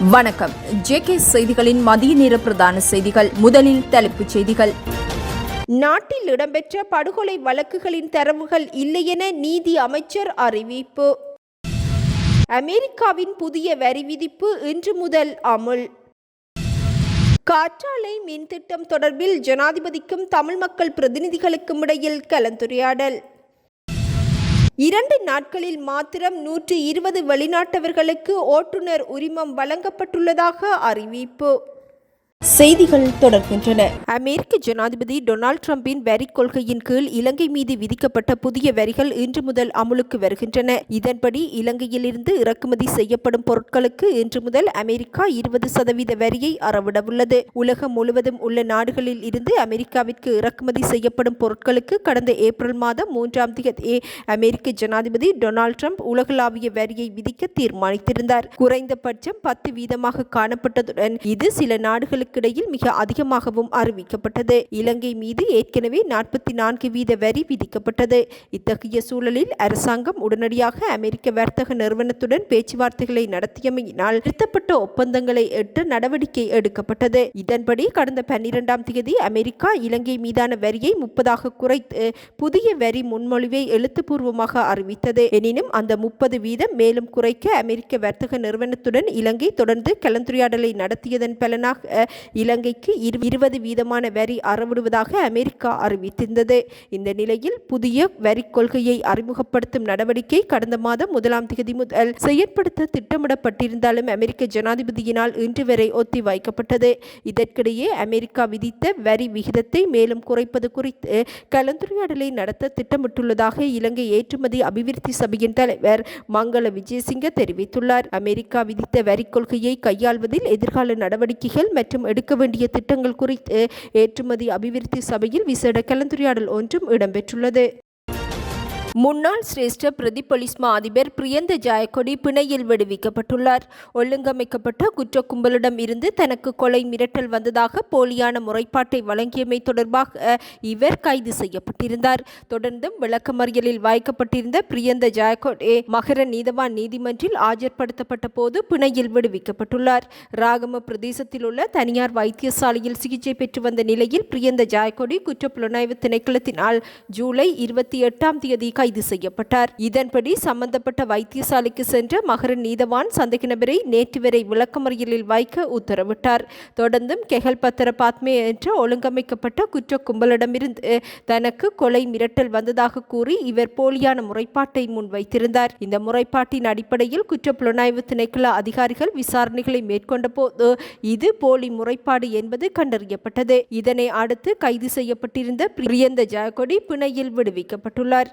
வணக்கம். ஜேகே செய்திகளின் மதிய நேர பிரதான செய்திகள். முதலில் தலைப்புச் செய்திகள். நாட்டில் இடம்பெற்ற படுகொலை வழக்குகளின் தரவுகள் இல்லையென நீதி அமைச்சர் அறிவிப்பு. அமெரிக்காவின் புதிய வரி விதிப்பு இன்று முதல் அமுல். காற்றாலை மின் திட்டம் தொடர்பில் ஜனாதிபதிக்கும் தமிழ் மக்கள் பிரதிநிதிகளுக்கும் இடையில் கலந்துரையாடல். இரண்டு நாட்களில் மாத்திரம் நூற்று இருபது வெளிநாட்டவர்களுக்கு ஓட்டுநர் உரிமம் வழங்கப்பட்டுள்ளதாக அறிவிப்பு. செய்திகள் தொடர்கின்றன. அமெரிக்க ஜனாதிபதி டொனால்ட் ட்ரம்பின் வரி கொள்கையின் கீழ் இலங்கை மீது விதிக்கப்பட்ட புதிய வரிகள் இன்று முதல் அமுலுக்கு வருகின்றன. இதன்படி இலங்கையிலிருந்து இறக்குமதி செய்யப்படும் பொருட்களுக்கு இன்று முதல் அமெரிக்கா இருபது சதவீத வரியை அறவிடவுள்ளது. உலகம் முழுவதும் உள்ள நாடுகளில் இருந்து அமெரிக்காவிற்கு இறக்குமதி செய்யப்படும் பொருட்களுக்கு கடந்த ஏப்ரல் மாதம் மூன்றாம் தேதி அமெரிக்க ஜனாதிபதி டொனால்ட் ட்ரம்ப் உலகளாவிய வரியை விதிக்க தீர்மானித்திருந்தார். குறைந்தபட்சம் பத்து வீதமாக காணப்பட்டதுடன் இது சில நாடுகளுக்கு நாடுகளுக்கிடையில் மிக அதிகமாகவும் அறிவிக்கப்பட்டது. இலங்கை மீது ஏற்கனவே நாற்பத்தி நான்கு வீத வரி விதிக்கப்பட்டது. இத்தகைய சூழலில் அரசாங்கம் உடனடியாக அமெரிக்க வர்த்தக நிறுவனத்துடன் பேச்சுவார்த்தைகளை நடத்தியமையினால் நிறுத்தப்பட்ட ஒப்பந்தங்களை எட்டு நடவடிக்கை எடுக்கப்பட்டது. இதன்படி கடந்த பன்னிரெண்டாம் தேதி அமெரிக்கா இலங்கை மீதான வரியை முப்பதாக குறைத்து புதிய வரி முன்மொழிவை எழுத்துப்பூர்வமாக அறிவித்தது. எனினும் அந்த முப்பது வீதம் மேலும் குறைக்க அமெரிக்க வர்த்தக நிறுவனத்துடன் இலங்கை தொடர்ந்து கலந்துரையாடலை நடத்தியதன் பலனாக இலங்கைக்கு இரு- இருபது வீதமான வரி அறவிடுவதாக அமெரிக்கா அறிவித்திருந்தது. இந்த நிலையில் புதிய வரி கொள்கையை அறிமுகப்படுத்தும் நடவடிக்கை கடந்த மாதம் முதலாம் தேதி முதல் செயற்படுத்த திட்டமிடப்பட்டிருந்தாலும் அமெரிக்க ஜனாதிபதியினால் இன்று வரை ஒத்திவைக்கப்பட்டது இதற்கிடையே அமெரிக்கா விதித்த வரி விகிதத்தை மேலும் குறைப்பது குறித்து கலந்துரையாடலை நடத்த திட்டமிட்டுள்ளதாக இலங்கை ஏற்றுமதி அபிவிருத்தி சபையின் தலைவர் மங்கள விஜயசிங்க தெரிவித்துள்ளார். அமெரிக்கா விதித்த வரி கொள்கையை கையாள்வதில் எதிர்கால நடவடிக்கைகள் மற்றும் எடுக்க வேண்டிய திட்டங்கள் குறித்து ஏற்றுமதி அபிவிருத்தி சபையில் விசேட கலந்துரையாடல் ஒன்றும் இடம்பெற்றுள்ளது. முன்னாள் சிரேஷ்ட பிரதி போலீஸ் அதிபர் பிரியந்த ஜாயக்கொடி பிணையில் விடுவிக்கப்பட்டுள்ளார். ஒழுங்கமைக்கப்பட்ட குற்ற கும்பலிடம் இருந்து தனக்கு கொலை மிரட்டல் வந்ததாக போலியான முறைப்பாட்டை வழங்கியமை தொடர்பாக இவர் கைது செய்யப்பட்டிருந்தார். தொடர்ந்தும் விளக்கமறியலில் வாய்க்கப்பட்டிருந்த பிரியந்த ஜாயக்கொடி மகர நீதவான் நீதிமன்றில் ஆஜர்படுத்தப்பட்ட போது பிணையில் விடுவிக்கப்பட்டுள்ளார். ராகம பிரதேசத்தில் உள்ள தனியார் வைத்தியசாலையில் சிகிச்சை பெற்று வந்த நிலையில் பிரியந்த ஜாயக்கொடி குற்றப்புலனாய்வு திணைக்களத்தினால் ஜூலை இருபத்தி எட்டாம் தேதி கைது செய்யப்பட்டார். இதன்படி சம்பந்தப்பட்ட வைத்தியசாலைக்கு சென்ற மகர நீதவான் சந்தேக நபரை நேற்று வரை விளக்கமறியலில் வைக்க உத்தரவிட்டார். தொடர்ந்தும் கெஹல் பத்திர பாத்மே என்ற ஒழுங்கமைக்கப்பட்ட குற்ற கும்பலிடமிருந்து தனக்கு கொலை மிரட்டல் வந்ததாக கூறி இவர் போலியான முறைப்பாட்டை முன்வைத்திருந்தார். இந்த முறைப்பாட்டின் அடிப்படையில் குற்ற புலனாய்வு திணைக்கள அதிகாரிகள் விசாரணைகளை மேற்கொண்ட போது இது போலி முறைப்பாடு என்பது கண்டறியப்பட்டது. இதனை அடுத்து கைது செய்யப்பட்டிருந்த பிரியந்த ஜாகொடி பிணையில் விடுவிக்கப்பட்டுள்ளார்.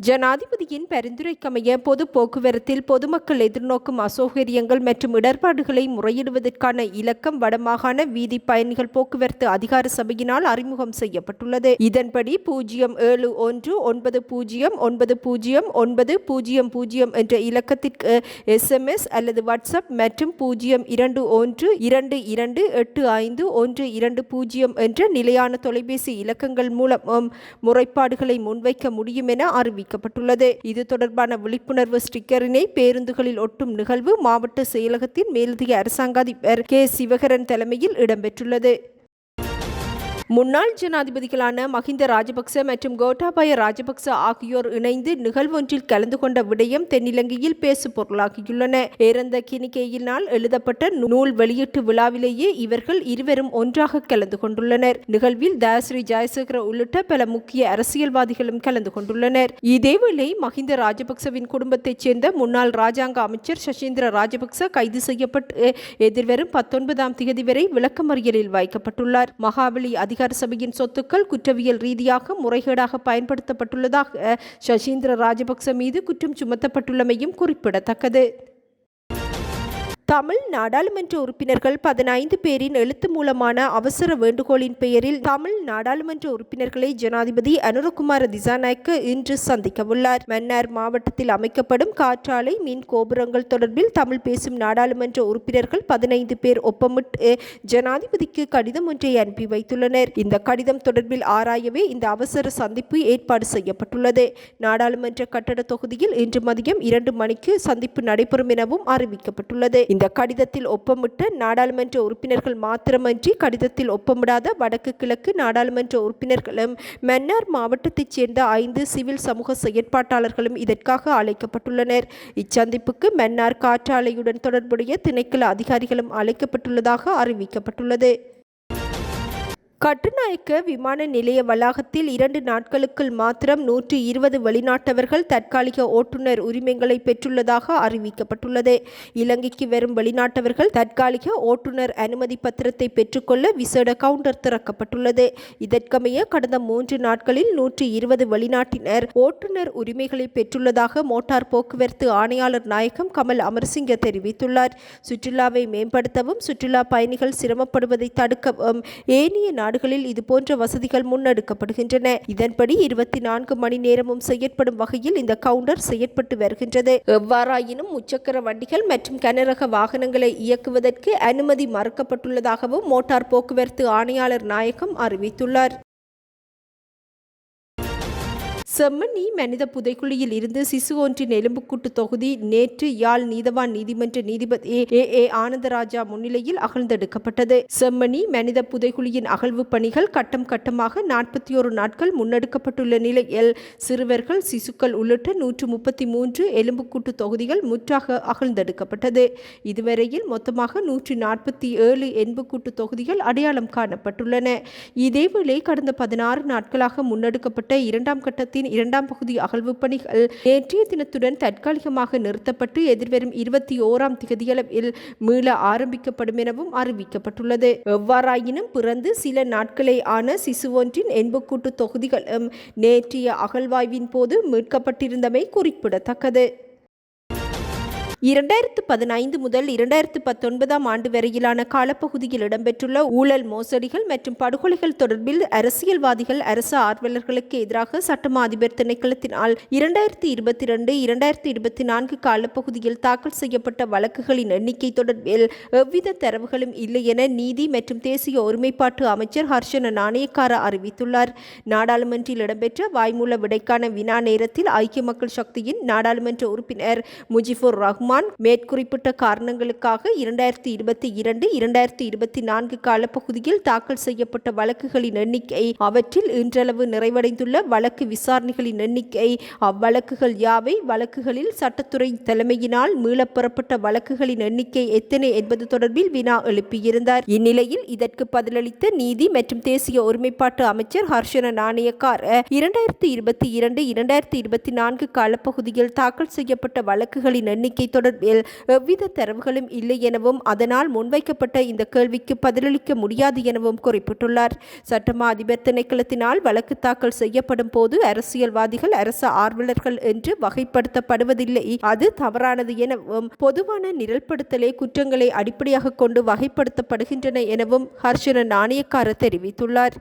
ஜனாதிபதியின் பரிந்துரைக்கமைய பொது போக்குவரத்தில் பொதுமக்கள் எதிர்நோக்கும் அசௌகரியங்கள் மற்றும் இடர்பாடுகளை முறையிடுவதற்கான இலக்கம் வடமாகாண வீதி பயணிகள் போக்குவரத்து அதிகார சபையினால் அறிமுகம் செய்யப்பட்டுள்ளது. இதன்படி பூஜ்ஜியம் ஏழு ஒன்று ஒன்பது பூஜ்ஜியம் ஒன்பது பூஜ்ஜியம் ஒன்பது பூஜ்ஜியம் பூஜ்ஜியம் என்ற இலக்கத்திற்கு எஸ்எம்எஸ் அல்லது வாட்ஸ்அப் மற்றும் பூஜ்ஜியம் இரண்டு ஒன்று இரண்டு இரண்டு எட்டு ஐந்து ஒன்று இரண்டு பூஜ்ஜியம் என்ற நிலையான தொலைபேசி இலக்கங்கள் மூலம் முறைப்பாடுகளை முன்வைக்க முடியும் என அறிவிக்கப்பட்டுள்ளது. இது தொடர்பான விழிப்புணர்வு ஸ்டிக்கரினை பேருந்துகளில் ஒட்டும் நிகழ்வு மாவட்ட செயலகத்தின் மேலதிக அரசாங்க அதிபர் கே. சிவகரன் தலைமையில் இடம்பெற்றுள்ளது. முன்னாள் ஜனாதிபதிகளான மஹிந்த ராஜபக்ச மற்றும் கோட்டாபய ராஜபக்ச ஆகியோர் இணைந்து நிகழ்வொன்றில் கலந்து கொண்ட விடயம் தென்னிலங்கையில் பேசு பொருளாகியுள்ளன. இறந்த கினிகேயினால் எழுதப்பட்ட நூல் வெளியீட்டு விழாவிலேயே இவர்கள் இருவரும் ஒன்றாக கலந்து கொண்டுள்ளனர். நிகழ்வில் தயாஸ்ரீ ஜெயசேகர உள்ளிட்ட பல முக்கிய அரசியல்வாதிகளும் கலந்து கொண்டுள்ளனர். இதேவேளை மஹிந்த ராஜபக்சவின் குடும்பத்தைச் சேர்ந்த முன்னாள் ராஜாங்க அமைச்சர் சசீந்திர ராஜபக்ச கைது செய்யப்பட்டு எதிர்வரும் பத்தொன்பதாம் தேதி வரை விளக்கமறியலில் வைக்கப்பட்டுள்ளார். மகாவலி அதிக அதிகார சபையின் சொத்துக்கள் குற்றவியல் ரீதியாக முறைகேடாக பயன்படுத்தப்பட்டுள்ளதாக சசீந்திர ராஜபக்ச மீது குற்றம் சுமத்தப்பட்டுள்ளமையும் குறிப்பிடத்தக்கது. தமிழ் நாடாளுமன்ற உறுப்பினர்கள் பதினைந்து பேரின் எழுத்து மூலமான அவசர வேண்டுகோளின் பெயரில் தமிழ் நாடாளுமன்ற உறுப்பினர்களை ஜனாதிபதி அனுரகுமார திசாநாயக்க இன்று சந்திக்கவுள்ளார். மன்னார் மாவட்டத்தில் அமைக்கப்படும் காற்றாலை மின் கோபுரங்கள் தொடர்பில் தமிழ் பேசும் நாடாளுமன்ற உறுப்பினர்கள் பதினைந்து பேர் ஒப்பமிட்டு ஜனாதிபதிக்கு கடிதம் ஒன்றை அனுப்பி வைத்துள்ளனர். இந்த கடிதம் தொடர்பில் ஆராயவே இந்த அவசர சந்திப்பு ஏற்பாடு செய்யப்பட்டுள்ளது. நாடாளுமன்ற கட்டட தொகுதியில் இன்று மதியம் இரண்டு மணிக்கு சந்திப்பு நடைபெறும் எனவும் அறிவிக்கப்பட்டுள்ளது. இந்த கடிதத்தில் ஒப்பமிட்ட நாடாளுமன்ற உறுப்பினர்கள் மாத்திரமன்றி கடிதத்தில் ஒப்பமிடாத வடக்கு கிழக்கு நாடாளுமன்ற உறுப்பினர்களும் மன்னார் மாவட்டத்தைச் சேர்ந்த ஐந்து சிவில் சமூக செயற்பாட்டாளர்களும் இதற்காக அழைக்கப்பட்டுள்ளனர். இச்சந்திப்புக்கு மன்னார் காற்றாலையுடன் தொடர்புடைய திணைக்கள அதிகாரிகளும் அழைக்கப்பட்டுள்ளதாக அறிவிக்கப்பட்டுள்ளது. கட்டுநாயக்க விமான நிலைய வளாகத்தில் இரண்டு நாட்களுக்குள் மாத்திரம் நூற்றி இருபது வெளிநாட்டவர்கள் தற்காலிக ஓட்டுநர் உரிமங்களை பெற்றுள்ளதாக அறிவிக்கப்பட்டுள்ளது. இலங்கைக்கு வரும் வெளிநாட்டவர்கள் தற்காலிக ஓட்டுநர் அனுமதி பத்திரத்தை பெற்றுக்கொள்ள விசேட கவுண்டர் திறக்கப்பட்டுள்ளது. இதற்கமைய கடந்த மூன்று நாட்களில் நூற்றி இருபது வெளிநாட்டினர் ஓட்டுநர் உரிமைகளை பெற்றுள்ளதாக மோட்டார் போக்குவரத்து ஆணையாளர் நாயகம் கமல் அமர்சிங்க தெரிவித்துள்ளார். சுற்றுலாவை மேம்படுத்தவும் சுற்றுலா பயணிகள் சிரமப்படுவதை தடுக்கவும் ஏனைய நாடுகளில் இதுபோன்ற வசதிகள் முன்னெடுக்கப்படுகின்றன. இதன்படி இருபத்தி நான்கு மணி நேரமும் செயற்படும் வகையில் இந்த கவுண்டர் செயற்பட்டு வருகின்றது. எவ்வாறாயினும் முச்சக்கர வண்டிகள் மற்றும் கனரக வாகனங்களை இயக்குவதற்கு அனுமதி மறுக்கப்பட்டுள்ளதாகவும் மோட்டார் போக்குவரத்து ஆணையாளர் நாயகம் அறிவித்துள்ளார். செம்மணி மனித புதைக்குழியில் இருந்து சிசு ஒன்றின் எலும்புக்கூட்டு தொகுதி நேற்று யாழ் நீதவான் நீதிமன்ற நீதிபதி ஏ ஏ ஆனந்தராஜா முன்னிலையில் அகழ்ந்தெடுக்கப்பட்டது. செம்மணி மனித புதைக்குழியின் அகழ்வு பணிகள் கட்டம் கட்டமாக நாற்பத்தி ஒரு நாட்கள் முன்னெடுக்கப்பட்டுள்ள நிலையில் சிறுவர்கள் சிசுக்கள் உள்ளிட்ட நூற்று முப்பத்தி மூன்று எலும்புக்கூட்டு தொகுதிகள் முற்றாக அகழ்ந்தெடுக்கப்பட்டது. இதுவரையில் மொத்தமாக நூற்றி நாற்பத்தி ஏழு எலும்புக்கூட்டு தொகுதிகள் அடையாளம் காணப்பட்டுள்ளன. இதேவேளை கடந்த பதினாறு நாட்களாக முன்னெடுக்கப்பட்ட இரண்டாம் கட்டத்தின் இரண்டாம் பகுதி அகழ்வு பணிகள் நேற்றைய தினத்துடன் தற்காலிகமாக நிறுத்தப்பட்டு எதிர்வரும் இருபத்தி ஓராம் திகதியளவில் மீள ஆரம்பிக்கப்படும் எனவும் அறிவிக்கப்பட்டுள்ளது. எவ்வாறாயினும் பிறந்து சில நாட்களே ஆன சிசு ஒன்றின் என்பக்கூட்டு தொகுதிகளும் நேற்றைய அகழ்வாய்வின் போது மீட்கப்பட்டிருந்தமை குறிப்பிடத்தக்கது. இரண்டாயிரத்து பதினைந்து முதல் இரண்டாயிரத்து பத்தொன்பதாம் ஆண்டு வரையிலான காலப்பகுதியில் இடம்பெற்றுள்ள ஊழல் மோசடிகள் மற்றும் படுகொலைகள் தொடர்பில் அரசியல்வாதிகள் அரசு ஆர்வலர்களுக்கு எதிராக சட்டமா அதிபர் திணைக்களத்தினால் இரண்டாயிரத்தி இருபத்தி ரெண்டு இரண்டாயிரத்தி இருபத்தி நான்கு காலப்பகுதியில் தாக்கல் செய்யப்பட்ட வழக்குகளின் எண்ணிக்கை தொடர்பில் எவ்வித தரவுகளும் இல்லை என நீதி மற்றும் தேசிய ஒருமைப்பாட்டு அமைச்சர் ஹர்ஷன நாணயக்கார அறிவித்துள்ளார். நாடாளுமன்றில் இடம்பெற்ற வாய்மூல விடைக்கான வினா நேரத்தில் ஐக்கிய மக்கள் சக்தியின் நாடாளுமன்ற உறுப்பினர் முஜிபுர் ரஹ்மான் ரஹ்மான் மேற்குறிப்பிட்ட காரணங்களுக்காக இரண்டாயிரத்தி இருபத்தி இரண்டு இரண்டாயிரத்தி இருபத்தி நான்கு காலப்பகுதியில் தாக்கல் செய்யப்பட்ட வழக்குகளின் எண்ணிக்கை அவற்றில் இன்றளவு நிறைவடைந்துள்ள வழக்கு விசாரணைகளின் எண்ணிக்கை அவ்வழக்குகள் யாவை வழக்குகளில் சட்டத்துறை தலைமையினால் மீளப்பெறப்பட்ட வழக்குகளின் எண்ணிக்கை எத்தனை என்பது தொடர்பில் வினா எழுப்பியிருந்தார். இந்நிலையில் இதற்கு பதிலளித்த நீதி மற்றும் தேசிய ஒருமைப்பாட்டு அமைச்சர் ஹர்ஷன நாணயக்கார் இரண்டாயிரத்தி இருபத்தி இரண்டு இரண்டாயிரத்தி இருபத்தி நான்கு காலப்பகுதியில் தாக்கல் செய்யப்பட்ட வழக்குகளின் எண்ணிக்கை தொடர்பில் எவ்வித தரவுகளும் இல்லை எனவும் அதனால் முன்வைக்கப்பட்ட இந்த கேள்விக்கு பதிலளிக்க முடியாது எனவும் குறிப்பிட்டுள்ளார். சட்டமா அதிபர் திணைக்களத்தினால் வழக்கு தாக்கல் செய்யப்படும் போது அரசியல்வாதிகள் அரசு ஆர்வலர்கள் என்று வகைப்படுத்தப்படுவதில்லை. அது தவறானது எனவும் பொதுவான நிரல்படுத்தலே குற்றங்களை அடிப்படையாக கொண்டு வகைப்படுத்தப்படுகின்றன எனவும் ஹர்ஷன நாணயக்கார தெரிவித்துள்ளார்.